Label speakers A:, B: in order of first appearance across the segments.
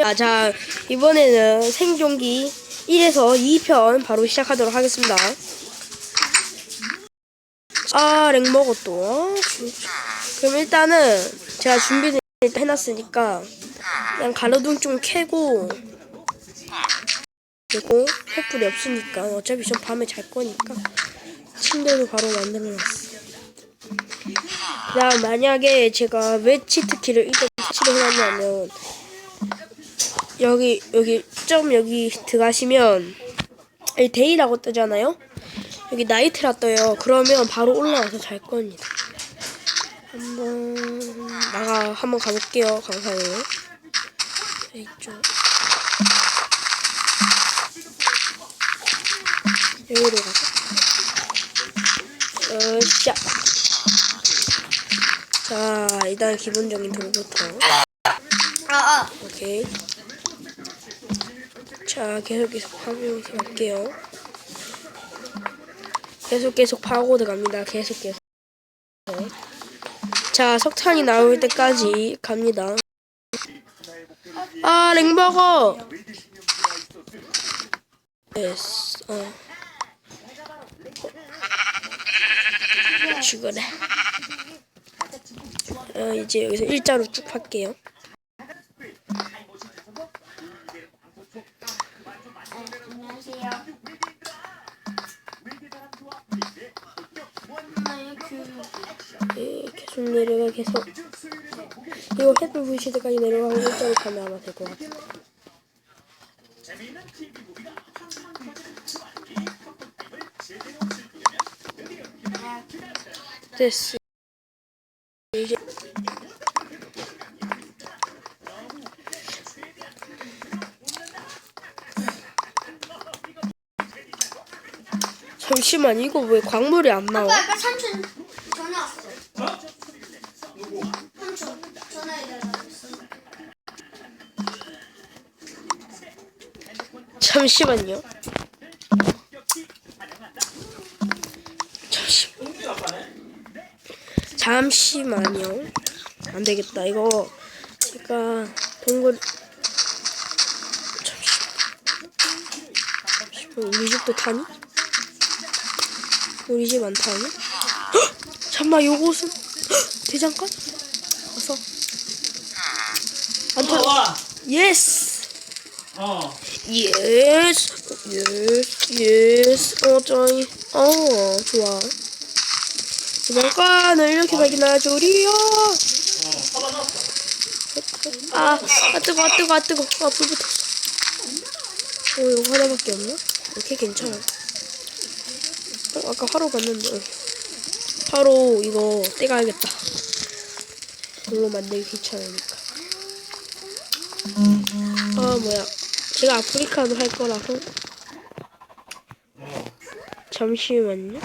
A: 아, 자, 이번에는 생존기 1에서 2편 바로 시작하도록 하겠습니다. 아, 렉 먹었또. 그럼 일단은 제가 준비를 해놨으니까 그냥 가로등 좀 캐고 그리고 횃불이 없으니까 어차피 전 밤에 잘 거니까 침대도 바로 만들어놨어. 그다음 만약에 제가 왜 치트키를 일단 설치를 해놨냐면 여기 여기 점 여기 들어가시면 여기 데이라고 뜨잖아요. 여기 나이트라 떠요. 그러면 바로 올라와서 잘 겁니다. 한번 나가 한번 가볼게요. 강사님. 이쪽 여기로 가자. 어, 시작. 자, 일단 기본적인 돌부터.
B: 아, 아.
A: 오케이. 자, 계속 계속 파면서 갈게요. 계속 계속 파고 들어갑니다. 계속 계속. 자, 석탄이 나올 때까지 갑니다. 아, 랭버거! 예스, 어. 어. 죽어라. 어, 이제 여기서 일자로 쭉 팔게요.
B: 엄마의 교육.
A: 예, 계속 이거 햇불 부실 때까지 내려가고 일자로 가면 아마 될 것 같아. 됐어. 이제 잠시만 이거 왜 광물이 안 나와?
B: 아까 삼촌
A: 잠시만요. 잠시만. 잠시만요. 안 되겠다. 이거 제가 동굴 잠시만. 우리 집도 타니? 우리 집 안 타니? 헉! 잠만 요것은 헉! 대장간? 어서. 안 타.
C: 와.
A: 예스.
C: 어.
A: 예스, 예스, 예스. 어쩌이. 어, 좋아. 잠깐을 이렇게.
C: 사다 놨어.
A: 아, 아 뜨거, 아 뜨거, 아 뜨거. 아, 불 붙었어. 어, 이거 하나밖에 없나? 오케이, 괜찮아. 어, 아까 화로 갔는데. 어. 화로 이거 떼가야겠다. 물로 만들기 귀찮으니까. 아, 뭐야. 제가 아프리카도 할 거라서. 잠시만요.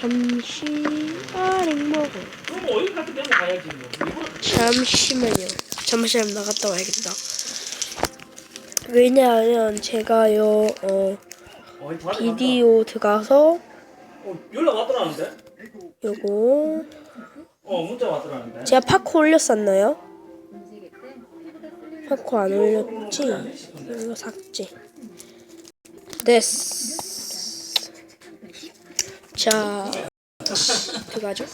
A: 잠시, 아, 랭먹어. 잠시만요. 잠시만 나갔다 와야겠다. 왜냐하면 제가요, 어, 비디오 들어가서
C: 어, 연락 왔더라는데.
A: 요거
C: 어, 문자 왔더라는데.
A: 제가 파코 올렸었나요? 파코 안 올렸지? 이거 삭제. 됐어. 자, 들어가죠.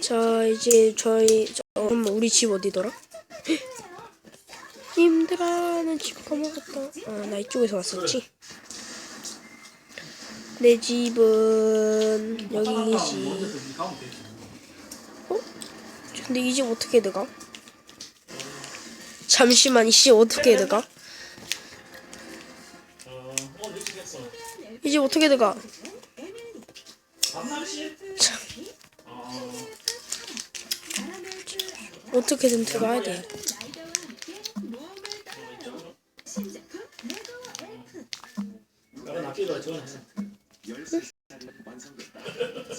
A: 자, 이제 저희 저, 우리 집 어디더라? 님들아는 집 까먹었다. 아, 나 이쪽에서 왔었지. 내 집은 여기지. 어? 근데 이 집 어떻게 들어가? 잠시만 이씨 어떻게 들어가?
C: 어, 어, 미치겠어.
A: 이집 어떻게?
C: 밤날씨? 어.
A: 어떻게든 들어가야 돼.
C: 내가 낚시도 전에.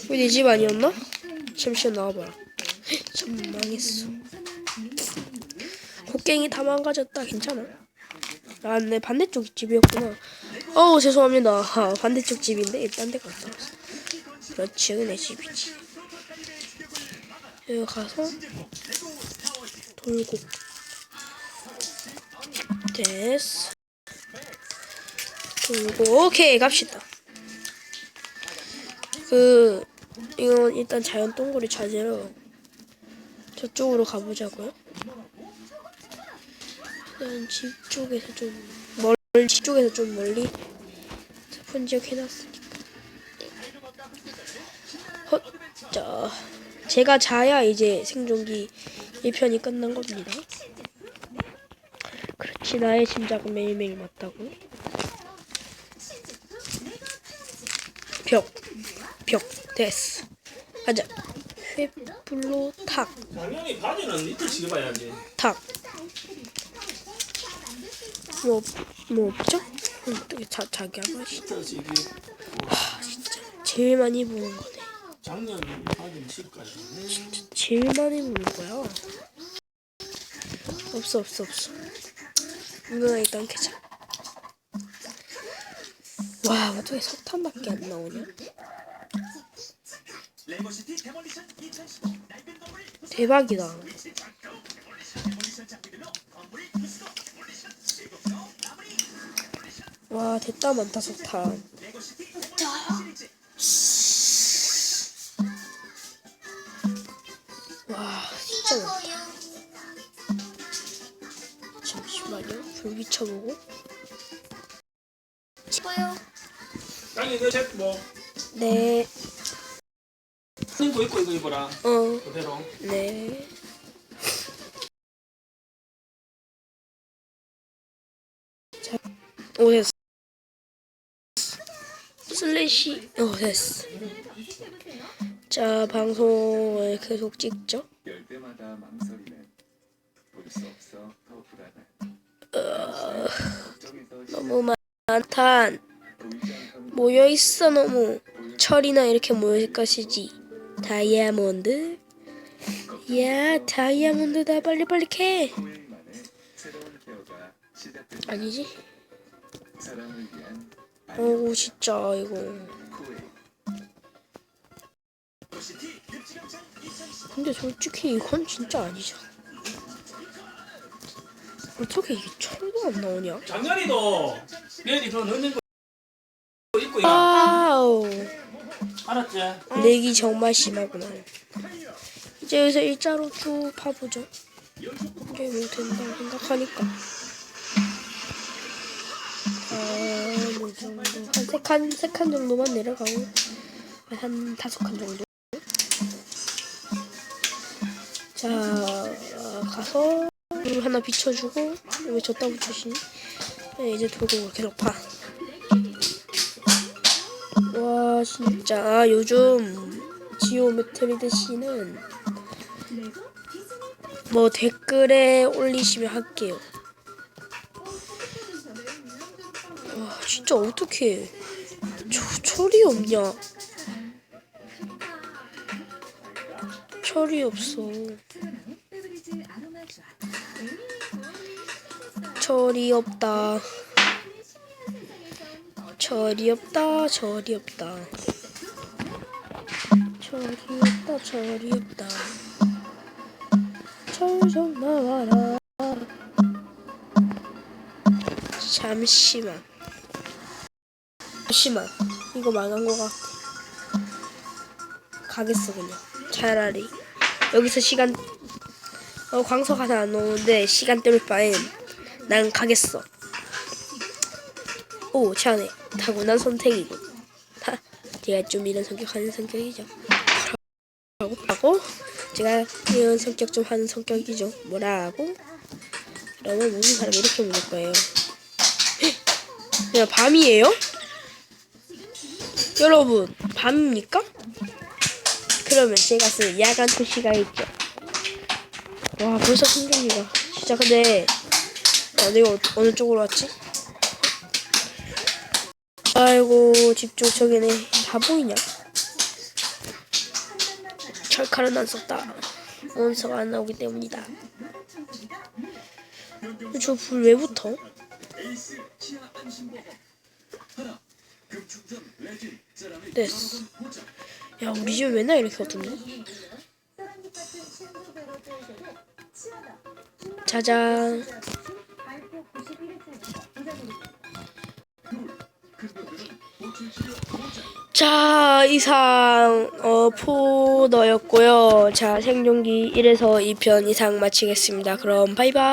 A: 왜내집 아니었나? 잠시만 나와봐라. 참 망했어. 곡괭이 다 망가졌다. 괜찮아. 아, 내 반대쪽 집이었구나. 어우 죄송합니다. 아, 반대쪽 집인데 일단 데 갔다 왔어. 그렇지, 내 집이지. 여기 가서 돌고 됐어. 그리고 오케이 갑시다. 그 이건 일단 자연 동굴을 찾으러 저쪽으로 가보자고요. 일단 집 쪽에서 좀 멀, 집 쪽에서 좀 멀리 스폰 지역 해놨으니까. 헛, 자, 제가 자야 이제 생존기 1편이 끝난 겁니다. 그렇지 나의 짐작은 매일매일 맞다고. 벽, 벽, 됐어. 가자. 횃불로 탁,
C: 당연히 바지는 이틀씩 입어야지.
A: 탁. 뭐, 뭐 없죠? 음, 또 자, 자기 아버지.
C: 이틀씩 입.
A: 제일 많이 보는 거네.
C: 작년 실까지.
A: 제일 많이 보는 거야. 없어, 없어, 없어. 이거 일단 캐자. 와, 어떻게 석탄밖에 안 나오냐? 대박이다. 와, 됐다 많다 석탄. 와, 진짜 많다. 잠시만요. 불 비춰보고.
B: 싶어요.
C: 땅에 너책 뭐.
A: 네.
C: 신고 입고 이거 입어라.
A: 어,
C: 그대로.
A: 네. 자, 오 됐어. 슬래시, 어 됐어. 자, 방송을 계속 찍죠.
D: 걱정에서
A: 너무 많단.
D: 보이지 않던
A: 모여 있어 너무. 철이나 이렇게 모일 것이지. 다이아몬드. 야, 다이아몬드다. 빨리 빨리 캐. 아니지? 어우 진짜 이거.
D: 후회
A: 근데 솔직히 이건 진짜 아니죠. 어떻게 이게 철도 안 나오냐?
C: 작년에도 내일이 더 넣는 거 입고 입어.
A: 아우
C: 알았지?
A: 내기 정말 심하구나. 이제 여기서 일자로 쭉 파보죠. 이게 뭐 된다고 생각하니까. 정도. 한세 칸, 정도만 내려가고. 한 다섯 칸 정도. 자, 가서 물 하나 비춰주고, 왜 줬다 붙이시니? 네, 이제 돌고 계속 파. 와, 진짜. 요즘 지오메트리드 씨는 뭐 댓글에 올리시면 할게요. 진짜 어떻게 저 철이 없냐? 철이 없어. 철이 없다. 철이 없다. 철이 없다. 철이 없다. 철이 없다. 철 좀 나와라. 잠시만. 잠시만. 이거 망한 거 같아. 가겠어 그냥. 차라리 여기서 시간 어 광석 하나 안 오는데 시간 때울 바엔 난 가겠어. 오, 차네. 타고난 선택이고. 타, 제가 좀 이런 성격 하는 성격이죠. 뭐라고? 제가 이런 성격 좀 하는 성격이죠. 뭐라고? 그러면 모든 사람이 이렇게 물을 거예요. 그냥 밤이에요? 여러분, 밤입니까? 그러면 제가 쓴 야간 표시가 있죠. 와, 벌써 생각이가. 진짜 근데, 아, 내가 어- 어느 쪽으로 왔지? 아이고, 집중 저기네. 다 보이냐? 철칼은 안 썼다. 몬스터가 안 나오기 때문이다. 저 불 왜 붙어? 됐어. 야, 우리 집 맨날 이렇게 어떤데? 짜잔. 자, 이상 어 포너였고요. 자, 생존기 1에서 2편 이상 마치겠습니다. 그럼 바이바이.